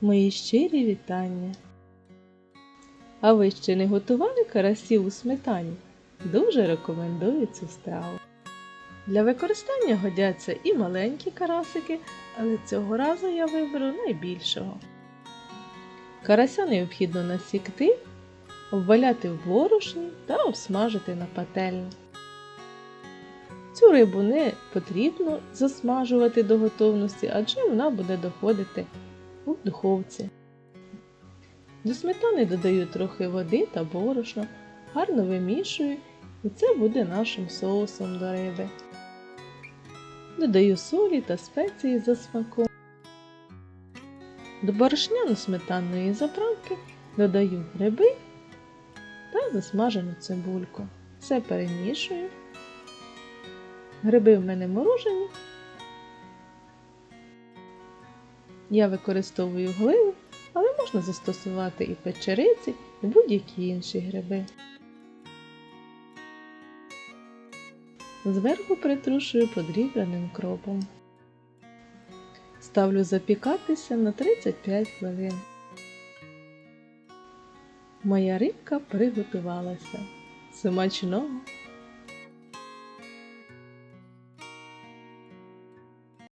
Мої щирі вітання. А ви ще не готували карасів у сметані? Дуже рекомендую цю страву. Для використання годяться і маленькі карасики, але цього разу я виберу найбільшого. Карася необхідно насікти, обваляти в борошні та обсмажити на пательні. Цю рибу не потрібно засмажувати до готовності, адже вона буде доходити у духовці. До сметани додаю трохи води та борошно, гарно вимішую, і це буде нашим соусом до риби. Додаю солі та спеції за смаком. До борошняно-сметанної заправки додаю гриби та засмажену цибульку. Все перемішую. Гриби в мене морожені. Я використовую гливу, але можна застосувати і печериці, і будь-які інші гриби. Зверху притрушую подрібненим кропом. Ставлю запікатися на 35 хвилин. Моя рибка приготувалася. Смачного!